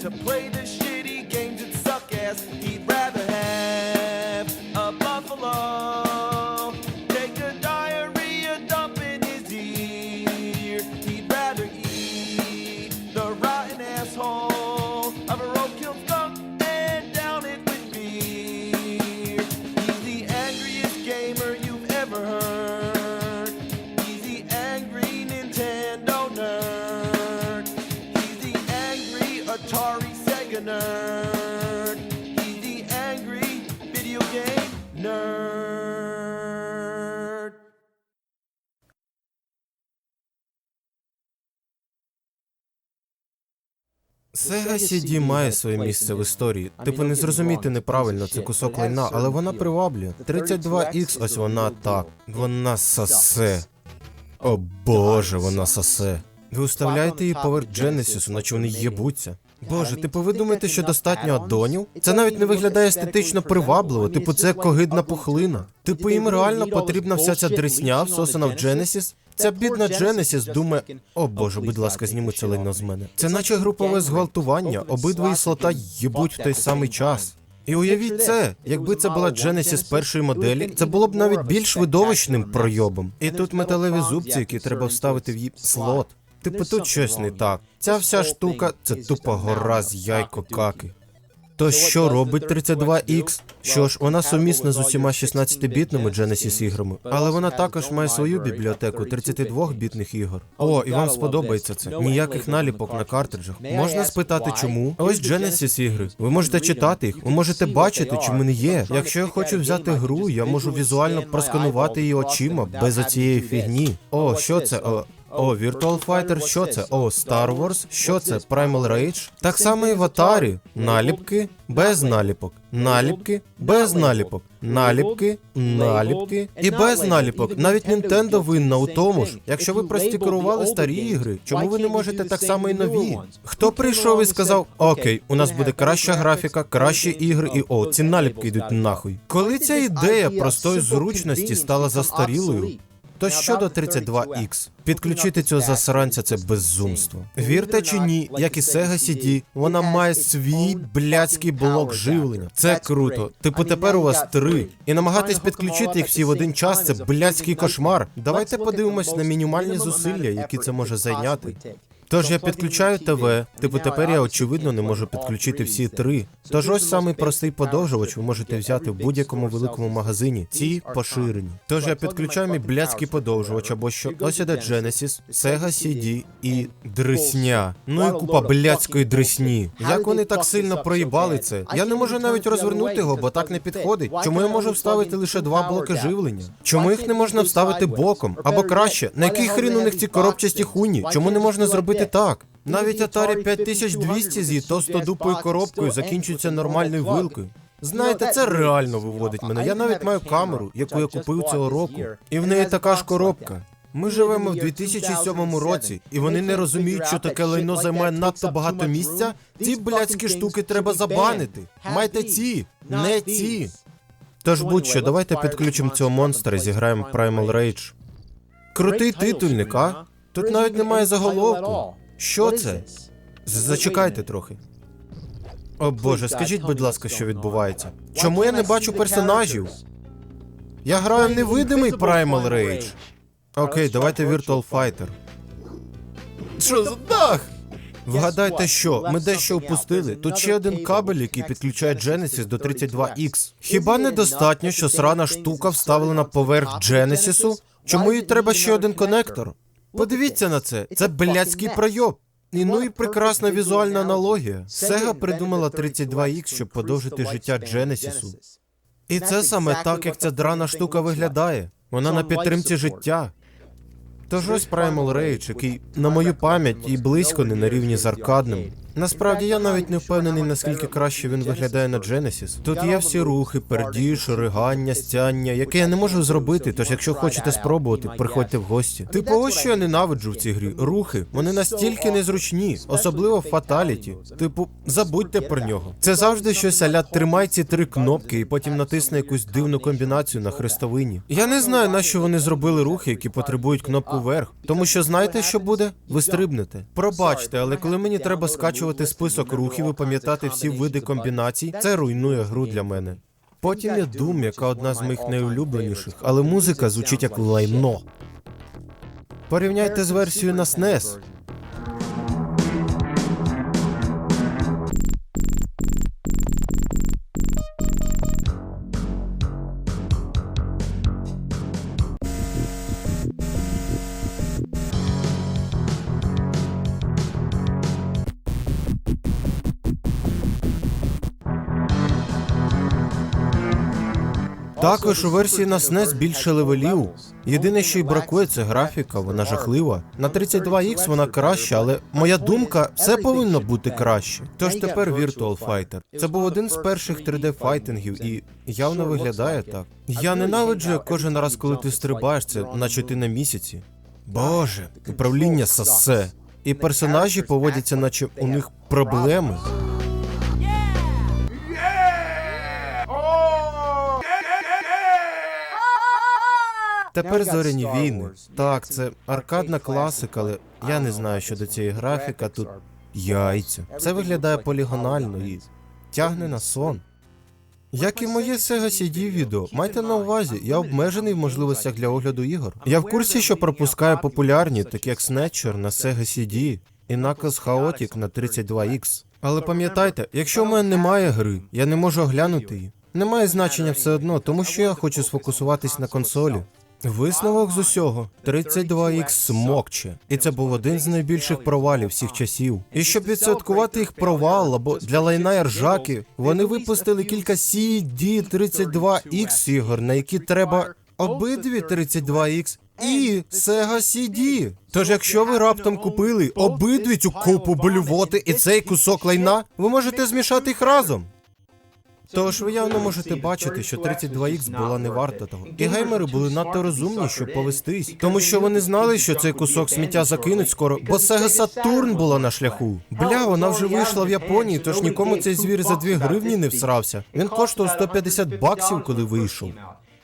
to play the Sega CD має своє місце в історії. Типу, не зрозуміти неправильно, це кусок лайна, але вона приваблює. 32X, ось вона так. Вона сосе. О боже, вона сосе. Ви уставляєте її поверх Genesis, наче вони єбуться. Боже, типу, ви думаєте, що достатньо аддонів? Це навіть не виглядає естетично привабливо, типу, це когидна пухлина. Типу, їм реально потрібна вся ця дресня, всосана в Genesis? Ця бідна Genesis думає, о боже, будь ласка, зніми це лайно з мене. Це наче групове зґвалтування, обидва і слота їбуть в той самий час. І уявіть це, якби це була Genesis першої моделі, це було б навіть більш видовищним пройобом. І тут металеві зубці, які треба вставити в її слот. Типу тут щось не так. Ця вся штука це тупа гора з яйко каки. То що робить 32X? Що ж, вона сумісна з усіма 16-бітними Genesis іграми, але вона також має свою бібліотеку 32-бітних ігор. О, і вам сподобається це. Ніяких наліпок на картриджах. Можна спитати, чому? Ось Genesis ігри. Ви можете читати їх, ви можете бачити, чи вони є. Якщо я хочу взяти гру, я можу візуально просканувати її очима без оцієї фігні. О, що це? О, Virtual Fighter, що це? О, Star Wars, що це? Primal Rage. Так само і в Atari. Наліпки без наліпок. Наліпки без наліпок. Наліпки, наліпки і без наліпок. Навіть Nintendo винна у тому ж. Якщо ви простікерували старі ігри, чому ви не можете так само і нові? Хто прийшов і сказав: Окей, у нас буде краща графіка, кращі ігри, і о, ці наліпки йдуть нахуй. Коли ця ідея простої зручності стала застарілою, то щодо 32X, підключити цього засранця це безумство. Вірте чи ні, як і Sega CD, вона має свій блядський блок живлення. Це круто. Типу, тепер у вас три. І намагатись підключити їх всі в один час це блядський кошмар. Давайте подивимось на мінімальні зусилля, які це може зайняти. Тож я підключаю ТВ. Типу, тепер я очевидно не можу підключити всі три. Тож ось самий простий подовжувач ви можете взяти в будь-якому великому магазині. Ці поширені. Тож я підключаю мій блядський подовжувач або що. Ось іде Genesis, Sega CD і дресня. Ну і купа блядської дресні. Як вони так сильно проїбали це? Я не можу навіть розвернути його, бо так не підходить. Чому я можу вставити лише два блоки живлення? Чому їх не можна вставити боком? Або краще, на який хрін у них ці коробчасті хуйні? Чому не можна зробити так? Навіть Atari 5200 з її товстодупою коробкою закінчується нормальною вилкою. Знаєте, це реально виводить мене. Я навіть маю камеру, яку я купив цього року, і в неї така ж коробка. Ми живемо в 2007 році, і вони не розуміють, що таке лайно займає надто багато місця. Ці блядські штуки треба забанити. Майте ці, не ці. Тож будь-що, давайте підключимо цього монстра і зіграємо Primal Rage. Крутий титульник, а? Тут навіть немає заголовку. Що це? Зачекайте трохи. О боже, скажіть, будь ласка, що відбувається? Чому я не бачу персонажів? Я граю в невидимий Primal Rage. Окей, давайте Virtual Fighter. Що за дах? Вгадайте, що ми дещо упустили. Тут ще один кабель, який підключає Genesis до 32X. Хіба недостатньо, що срана штука вставлена поверх Genesis? Чому їй треба ще один конектор? Подивіться на це. Це блядський пройоб. І ну і прекрасна візуальна аналогія. Sega придумала 32X, щоб подовжити життя Дженесісу. І це саме так, як ця драна штука виглядає. Вона на підтримці життя. Тож ось Primal Rage, який, на мою пам'ять, і близько не на рівні з аркадним. Насправді я навіть не впевнений, наскільки краще він виглядає на Genesis. Тут є всі рухи, пердіж, ригання, стяння, яке я не можу зробити. Тож, якщо хочете спробувати, приходьте в гості. Типу, ось що я ненавиджу в цій грі. Рухи. Вони настільки незручні, особливо в фаталіті. Типу, забудьте про нього. Це завжди щось аля тримай ці три кнопки і потім натисни якусь дивну комбінацію на хрестовині. Я не знаю, на що вони зробили рухи, які потребують кнопку вверх. Тому що знаєте, що буде? Ви стрибнете. Пробачте, але коли мені треба скачувати список рухів і пам'ятати всі види комбінацій, це руйнує гру для мене. Потім є Doom, яка одна з моїх найулюбленіших, але музика звучить як лайно. Порівняйте з версією на SNES. Також у версії на SNES більше левелів. Єдине, що й бракує, це графіка, вона жахлива. На 32X вона краща, але моя думка, все повинно бути краще. Тож тепер Virtual Fighter. Це був один з перших 3D файтингів і явно виглядає так. Я ненавиджу кожен раз, коли ти стрибаєш, це наче ти на місяці. Боже, управління сосе. І персонажі поводяться, наче у них проблеми. Тепер зоряні війни. Так, це аркадна класика, але я не знаю щодо цієї графіка. Тут яйця. Це виглядає полігонально і тягне на сон. Як і моє Sega CD відео, майте на увазі, я обмежений в можливостях для огляду ігор. Я в курсі, що пропускаю популярні, такі як Snatcher на Sega CD і Knuckles Chaotic на 32X. Але пам'ятайте, якщо в мене немає гри, я не можу оглянути її. Немає значення все одно, тому що я хочу сфокусуватись на консолі. Висновок з усього 32X смокче, і це був один з найбільших провалів всіх часів. І щоб відсвяткувати їх провал або для лайна ржаки, вони випустили кілька CD32X ігор, на які треба обидві 32X і Sega CD. Тож, якщо ви раптом купили обидві цю купу блювоти і цей кусок лайна, ви можете змішати їх разом. Тож ви явно можете бачити, що 32X була не варта того. І геймери були надто розумні, щоб повестись. Тому що вони знали, що цей кусок сміття закинуть скоро, бо Sega Saturn була на шляху. Бля, вона вже вийшла в Японії, тож нікому цей звір за 2 гривні не всрався. Він коштував 150 баксів, коли вийшов.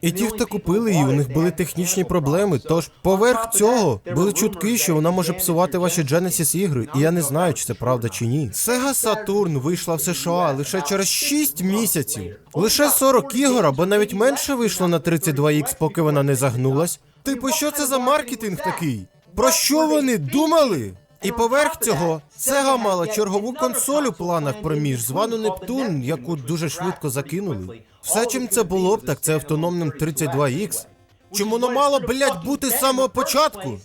І ті, хто купили її, у них були технічні проблеми. Тож поверх цього були чутки, що вона може псувати ваші Genesis ігри, і я не знаю, чи це правда чи ні. Sega Saturn вийшла в США лише через 6 місяців. Лише 40 ігор, або навіть менше вийшло на 32X, поки вона не загнулась. Типу, що це за маркетинг такий? Про що вони думали? І поверх цього Sega мала чергову консоль у планах проміж, звану Нептун, яку дуже швидко закинули. Все, чим це було б, так це автономним 32X. Чому воно мало, блять, бути з самого початку?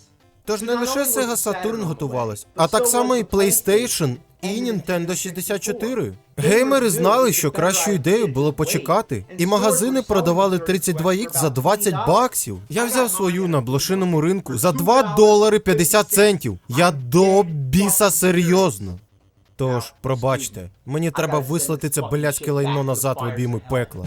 Тож не лише Sega Saturn готувалась, а так само і PlayStation і Nintendo 64. Геймери знали, що кращою ідеєю було почекати, і магазини продавали 32X за 20 баксів. Я взяв свою на блошиному ринку за 2 долари 50 центів. Я до біса серйозно. Тож, пробачте, мені треба вислати це блядське лайно назад в обійми пекла.